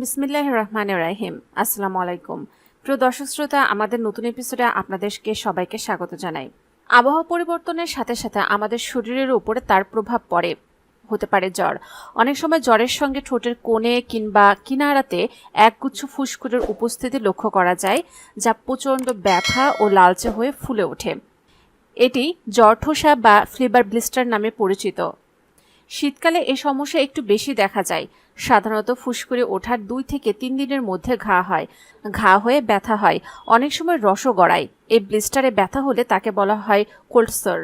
বিসমিল্লাহ রহমান রাহিম। আসসালামু আলাইকুম। প্রিয় দর্শক শ্রোতা আমাদের নতুন এপিসোডে আপনাদেরকে সবাইকে স্বাগত জানাই। আবহাওয়া পরিবর্তনের সাথে সাথে আমাদের শরীরের উপরে তার প্রভাব পড়ে। হতে পারে জ্বর। অনেক সময় জ্বরের সঙ্গে ঠোঁটের কোণে কিংবা কিনারাতে একগুচ্ছ ফুসকুরের উপস্থিতি লক্ষ্য করা যায়, যা প্রচণ্ড ব্যথা ও লালচে হয়ে ফুলে ওঠে। এটি জ্বর ঠোসা বা ফ্লিবার ব্লিস্টার নামে পরিচিত। শীতকালে এ সমস্যা একটু বেশি দেখা যায়। সাধারণত ফুসকুড়ি ওঠার দুই থেকে তিন দিনের মধ্যে ঘা হয়। ঘা হয়ে ব্যথা হয়। অনেক সময় রসও গড়ায়। এই ব্লিস্টারে ব্যথা হলে তাকে বলা হয় কোল্ডসার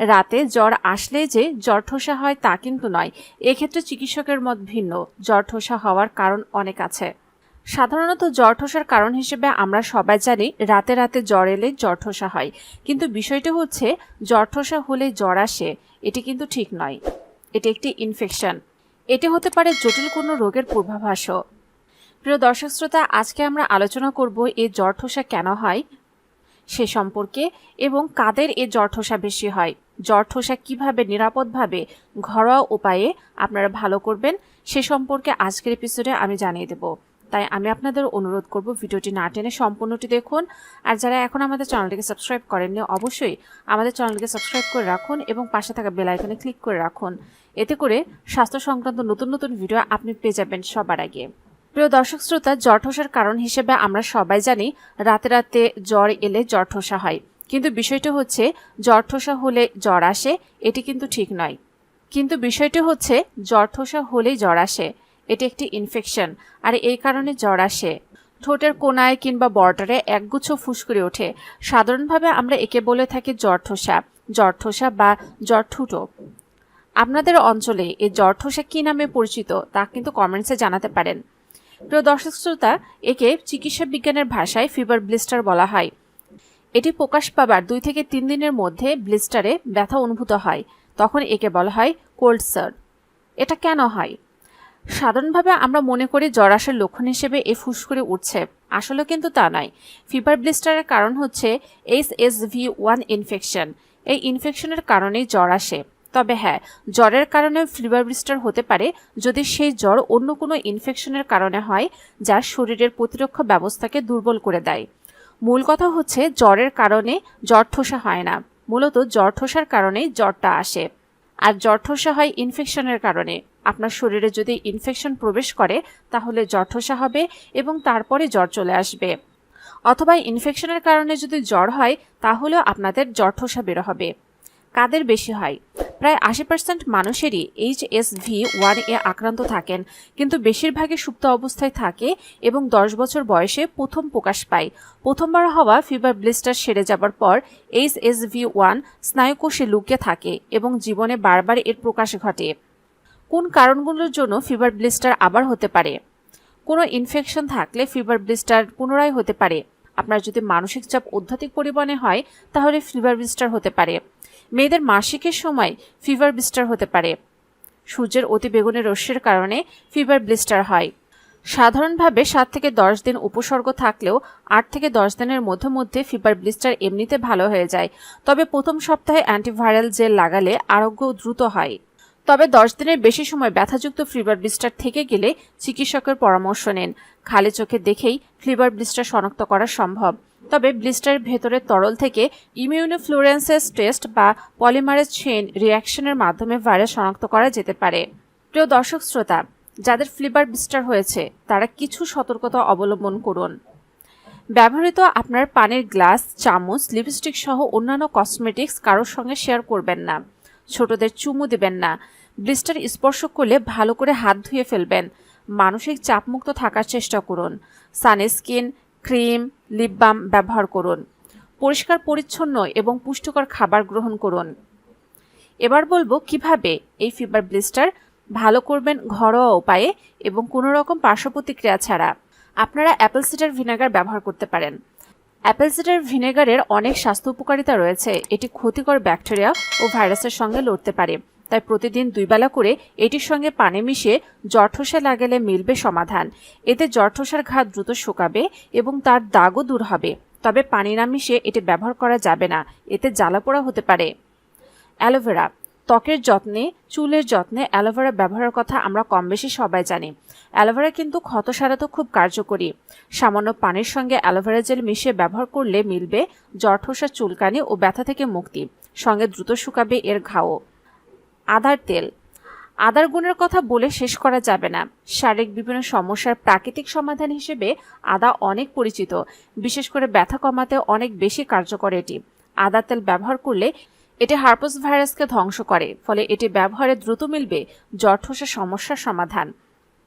রাতে জ্বর আসলে যে জ্বর ঠোসা হয় তা কিন্তু নয়। এক্ষেত্রে চিকিৎসকের মত ভিন্ন। জ্বর ঠোসা হওয়ার কারণ অনেক আছে। সাধারণত জ্বর ঠোসার কারণ হিসেবে আমরা সবাই জানি, রাতে রাতে জ্বর এলে জ্বর ঠোসা হয়। কিন্তু বিষয়টি হচ্ছে, জ্বর ঠোসা হলে জ্বর আসে, এটি কিন্তু ঠিক নয়। এটি একটি ইনফেকশন এটি হতে পারে জটিল কোনো রোগের পূর্বাভাসও। প্রিয় দর্শক শ্রোতা, আজকে আমরা আলোচনা করব এই জ্বর ঠোসা কেন হয় সে সম্পর্কে এবং কাদের এ জ্বর ঠোসা বেশি হয়। জ্বর ঠোসা কীভাবে নিরাপদভাবে ঘরোয়া উপায়ে আপনারা ভালো করবেন সে সম্পর্কে আজকের এপিসোডে আমি জানিয়ে দেব। তাই আমি আপনাদের অনুরোধ করব ভিডিওটি না টেনে সম্পূর্ণটি দেখুন। আর যারা এখন আমাদের চ্যানেলটিকে সাবস্ক্রাইব করেননি, অবশ্যই আমাদের চ্যানেলটিকে সাবস্ক্রাইব করে রাখুন এবং পাশে থাকা বেল আইকনে ক্লিক করে রাখুন। এতে করে স্বাস্থ্য সংক্রান্ত নতুন নতুন ভিডিও আপনি পেয়ে যাবেন সবার আগে। প্রিয় দর্শক শ্রোতা, জ্বর কারণ হিসেবে আমরা সবাই জানি রাতে রাতে জ্বর এলে জ্বর ঠোসা হয়। কিন্তু বিষয়টি হচ্ছে জ্বর ঠোসা হলে জ্বর আসে, এটি কিন্তু ঠিক নয়। কিন্তু বিষয়টি হচ্ছে জ্বর ঠোসা হলেই জ্বর আসে। এটি একটি ইনফেকশন আর এই কারণে জ্বর আসে। ঠোঁটের কোনায় কিংবা বর্ডারে একগুচ্ছ ফুসকুড়ি ওঠে। সাধারণভাবে আমরা একে বলে থাকি জ্বর ঠোসা জ্বর ঠোসা বা জ্বর ঠুটো। আপনাদের অঞ্চলে এই জ্বর ঠোসা কী নামে পরিচিত, তা কিন্তু কমেন্টসে জানাতে পারেন। প্রিয় দর্শক শ্রোতা, একে চিকিৎসা বিজ্ঞানের ভাষায় ফিভার ব্লিস্টার বলা হয়। এটি প্রকাশ পাবার দুই থেকে তিন দিনের মধ্যে ব্লিস্টারে ব্যথা অনুভূত হয়। তখন একে বলা হয় কোল্ড সার এটা কেন হয়? সাধারণভাবে আমরা মনে করি জ্বর আসার লক্ষণ হিসেবে এই ফুসকুড়ি উঠছে। আসলে কিন্তু তা নয়। ফিভার ব্লিস্টারের কারণ হচ্ছে H S V one infection এই ইনফেকশনের কারণেই জ্বর আসে। তবে হ্যাঁ জ্বরের কারণে ফিভার ব্লিস্টার হতে পারে যদি সেই জ্বর অন্য কোনো ইনফেকশনের কারণে হয়, যা শরীরের প্রতিরক্ষা ব্যবস্থাকে দুর্বল করে দেয়। মূল কথা হচ্ছে জ্বরের কারণে জ্বর ঠোসা হয় না। মূলত জ্বর ঠোসার কারণেই জ্বরটা আসে। আর জ্বর ঠোসা হয় ইনফেকশনের কারণে। আপনার শরীরে যদি ইনফেকশন প্রবেশ করে, তাহলে জ্বর ঠোসা হবে এবং তারপরে জ্বর চলে আসবে। অথবা ইনফেকশনের কারণে যদি জ্বর হয়, তাহলেও আপনাদের বেরো বের হবে। কাদের বেশি হয়? প্রায় আশি পার্সেন্ট মানুষেরই এইচ এস ভি ওয়ান এ আক্রান্ত থাকেন, কিন্তু বেশিরভাগই সুপ্ত অবস্থায় থাকে এবং দশ বছর বয়সে প্রথম প্রকাশ পায়। প্রথমবার হওয়া ফিভার ব্লিস্টার সেরে যাবার পর এইচ এস ভি ওয়ান স্নায়ুকোষে লুকিয়ে থাকে এবং জীবনে বারবার এর প্রকাশ ঘটে। কোন কারণগুলোর জন্য ফিভার ব্লিস্টার আবার হতে পারে? কোনো ইনফেকশন থাকলে ফিভার ব্লিস্টার পুনরায় হতে পারে। আপনার যদি মানসিক চাপ অত্যাধিক পরিমাণে হয়, তাহলে ফিভার ব্লিস্টার হতে পারে। মেয়েদের মাসিকের সময় ফিভার ব্লিস্টার হতে পারে। সূর্যের অতি অতিবেগুনি রশ্মির কারণে ফিভার ব্লিস্টার হয়। সাধারণভাবে সাত থেকে দশ দিন উপসর্গ থাকলেও আট থেকে দশ দিনের মধ্যে মধ্যে ফিভার ব্লিস্টার এমনিতে ভালো হয়ে যায়। তবে প্রথম সপ্তাহে অ্যান্টিভাইরাল জেল লাগালে আরোগ্য দ্রুত হয়। তবে দশ দিনের বেশি সময় ব্যথাযুক্ত ফিভার ব্লিস্টার থেকে গেলে চিকিৎসকের পরামর্শ নেন। খালি চোখে দেখেই ফিভার ব্লিস্টার শনাক্ত করা সম্ভব। তবে ব্লিস্টারের ভেতরের তরল থেকে ইমিউনোফ্লুরেন্সেস টেস্ট বা পলিমারেজ চেইন রিয়াকশনের মাধ্যমে ভাইরাস শনাক্ত করা যেতে পারে। প্রিয় দর্শক শ্রোতা, যাদের ফ্লিভার ব্লিস্টার হয়েছে, তারা কিছু সতর্কতা অবলম্বন করুন। ব্যবহৃত আপনার পানির গ্লাস, চামচ, লিপস্টিক সহ অন্যান্য কসমেটিক্স কারোর সঙ্গে শেয়ার করবেন না। ছোটদের চুমু দেবেন না। ব্লিস্টার স্পর্শ করলে ভালো করে হাত ধুয়ে ফেলবেন। মানসিক চাপমুক্ত থাকার চেষ্টা করুন। সানস্ক্রিন ক্রিম, লিপ বাম ব্যবহার করুন। পরিষ্কার, পরিচ্ছন্ন এবং পুষ্টিকর খাবার গ্রহণ করুন। এবার বলব কীভাবে এই ফিভার ব্লিস্টার ভালো করবেন ঘরোয়া উপায়ে এবং কোনো রকম পার্শ্ব প্রতিক্রিয়া ছাড়া। আপনারা অ্যাপেল সিডার ভিনেগার ব্যবহার করতে পারেন। অ্যাপেল সিডার ভিনেগারের অনেক স্বাস্থ্য উপকারিতা রয়েছে। এটি ক্ষতিকর ব্যাকটেরিয়া ও ভাইরাসের সঙ্গে লড়তে পারে। তাই প্রতিদিন দুই বেলা করে এটির সঙ্গে পানি মিশিয়ে জঠোসা লাগালে মিলবে সমাধান। এতে জঠোসার ঘা দ্রুত শুকাবে এবং তার দাগও দূর হবে। তবে পানি না মিশিয়ে এটি ব্যবহার করা যাবে না। এতে জ্বালাপোড়া হতে পারে। অ্যালোভেরা। ত্বকের যত্নে, চুলের যত্নে অ্যালোভেরা ব্যবহারের কথা আমরা কম বেশি সবাই জানি। অ্যালোভেরা কিন্তু ক্ষত সারাতেও খুব কার্যকরী। সামান্য পানির সঙ্গে অ্যালোভেরা জেল মিশিয়ে ব্যবহার করলে মিলবে জঠোসা চুলকানি ও ব্যথা থেকে মুক্তি। সঙ্গে দ্রুত শুকাবে এর ঘাও। আদার তেল। আদার গুণের কথা বলে শেষ করা যাবে না। শারীরিক বিভিন্ন সমস্যার প্রাকৃতিক সমাধান হিসেবে আদা অনেক পরিচিত। বিশেষ করে ব্যথা কমাতে অনেক বেশি কার্যকর এটি। আদা তেল ব্যবহার করলে এটি হার্পস ভাইরাসকে ধ্বংস করে, ফলে এটি ব্যবহারে দ্রুত মিলবে জঠোসা সমস্যার সমাধান।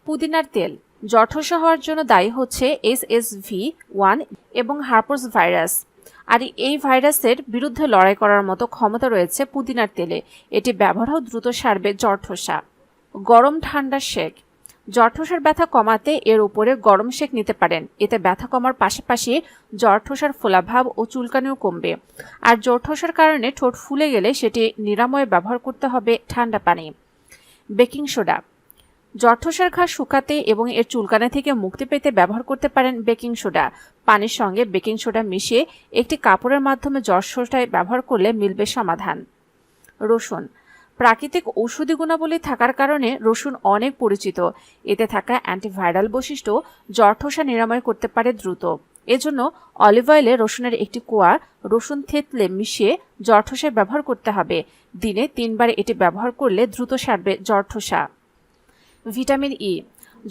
পুদিনার তেল। জঠোসা হওয়ার জন্য দায়ী হচ্ছে এস এস ভি ওয়ান এবং হার্পস ভাইরাস। আর এই ভাইরাসের বিরুদ্ধে লড়াই করার মতো ক্ষমতা রয়েছে পুদিনার তেলে। এটি ব্যবহারও দ্রুত সারবে জঠোসা গরম ঠান্ডা শেক। জঠোসার ব্যথা কমাতে এর উপরে গরম শেক নিতে পারেন। এতে ব্যথা কমার পাশাপাশি জঠোসার ফোলাভাব ও চুলকানিও কমবে। আর জঠোসার কারণে ঠোঁট ফুলে গেলে সেটি নিরাময়ে ব্যবহার করতে হবে ঠান্ডা পানি। Baking soda. জঠোসার ঘা শুকাতে এবং এর চুলকানা থেকে মুক্তি পেতে ব্যবহার করতে পারেন বেকিং সোডা। পানির সঙ্গে বেকিং সোডা মিশিয়ে একটি কাপড়ের মাধ্যমে জঠোসায় ব্যবহার করলে মিলবে সমাধান। রসুন। প্রাকৃতিক ঔষধি গুণাবলী থাকার কারণে রসুন অনেক পরিচিত। এতে থাকা অ্যান্টিভাইরাল বৈশিষ্ট্য জঠোসা নিরাময় করতে পারে দ্রুত। এজন্য অলিভ অয়েলে রসুনের একটি কোয়া রসুন থেতলে মিশিয়ে জঠোসায় ব্যবহার করতে হবে। দিনে তিনবার এটি ব্যবহার করলে দ্রুত সারবে জঠোসা ভিটামিন ই।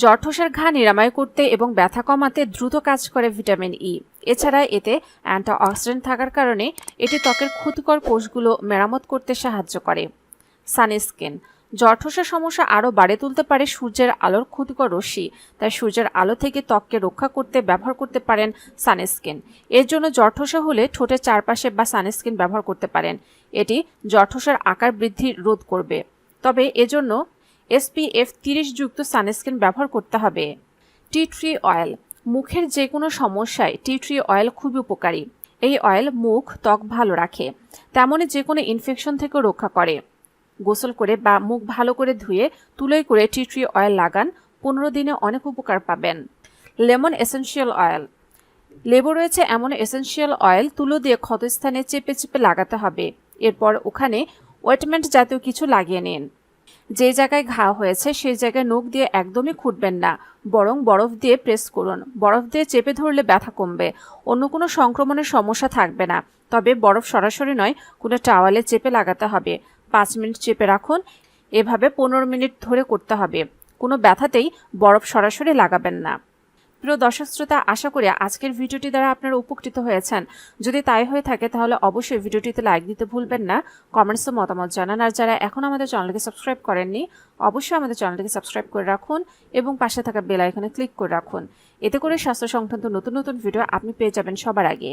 জঠোসার ঘা নিরাময় করতে এবং ব্যথা কমাতে দ্রুত কাজ করে ভিটামিন ই এছাড়া এতে অ্যান্টিঅক্সিডেন্ট থাকার কারণে এটি ত্বকের ক্ষতিকর কোষগুলো মেরামত করতে সাহায্য করে। সানস্ক্রিন। জঠোসা সমস্যা আরও বাড়ে তুলতে পারে সূর্যের আলোর ক্ষতিকর রশ্মি, তাই সূর্যের আলো থেকে ত্বককে রক্ষা করতে ব্যবহার করতে পারেন সানস্ক্রিন। এর জন্য জঠোসা হলে ঠোঁটের চারপাশে বা সানস্ক্রিন ব্যবহার করতে পারেন। এটি জঠোসার আকার বৃদ্ধি রোধ করবে। তবে এজন্য এসপিএফ তিরিশ যুক্ত সানস্ক্রিন ব্যবহার করতে হবে। টি ট্রি অয়েল, মুখের যে কোনো সমস্যায় টি ট্রি অয়েল খুবই উপকারী। এই অয়েল মুখ, ত্বক ভালো রাখে তেমনই যে কোনো ইনফেকশন থেকেও রক্ষা করে। গোসল করে বা মুখ ভালো করে ধুয়ে তুলোই করে টি ট্রি অয়েল লাগান, পনেরো দিনে অনেক উপকার পাবেন। লেমন এসেনশিয়াল অয়েল, লেবু রয়েছে এমন এসেনশিয়াল অয়েল তুলো দিয়ে ক্ষতস্থানে চেপে চেপে লাগাতে হবে। এরপর ওখানে ওয়েটমেন্ট জাতীয় কিছু লাগিয়ে নিন। যে জায়গায় ঘা হয়েছে, সেই জায়গায় নখ দিয়ে একদমই খুঁটবেন না। বরং বরফ দিয়ে প্রেস করুন। বরফ দিয়ে চেপে ধরলে ব্যথা কমবে। অন্য কোনো সংক্রমণের সমস্যা থাকবে না। তবে বরফ সরাসরি নয়, কোনো টাওয়ালে চেপে লাগাতে হবে। পাঁচ মিনিট চেপে রাখুন। এভাবে পনেরো মিনিট ধরে করতে হবে। কোনো ব্যথাতেই বরফ সরাসরি লাগাবেন না। প্রিয় দর্শক শ্রোতা, আশা করি আজকের ভিডিওটি দ্বারা আপনারা উপকৃত হয়েছেন। যদি তাই হয়ে থাকে, তাহলে অবশ্যই ভিডিওটিতে লাইক দিতে ভুলবেন না কমেন্টসে মতামত জানান। আর যারা এখন আমাদের চ্যানেলকে সাবস্ক্রাইব করেননি, অবশ্যই আমাদের চ্যানেলটিকে সাবস্ক্রাইব করে রাখুন এবং পাশে থাকা বেল আইকনে ক্লিক করে রাখুন। এতে করে স্বাস্থ্য সংক্রান্ত নতুন নতুন ভিডিও আপনি পেয়ে যাবেন সবার আগে।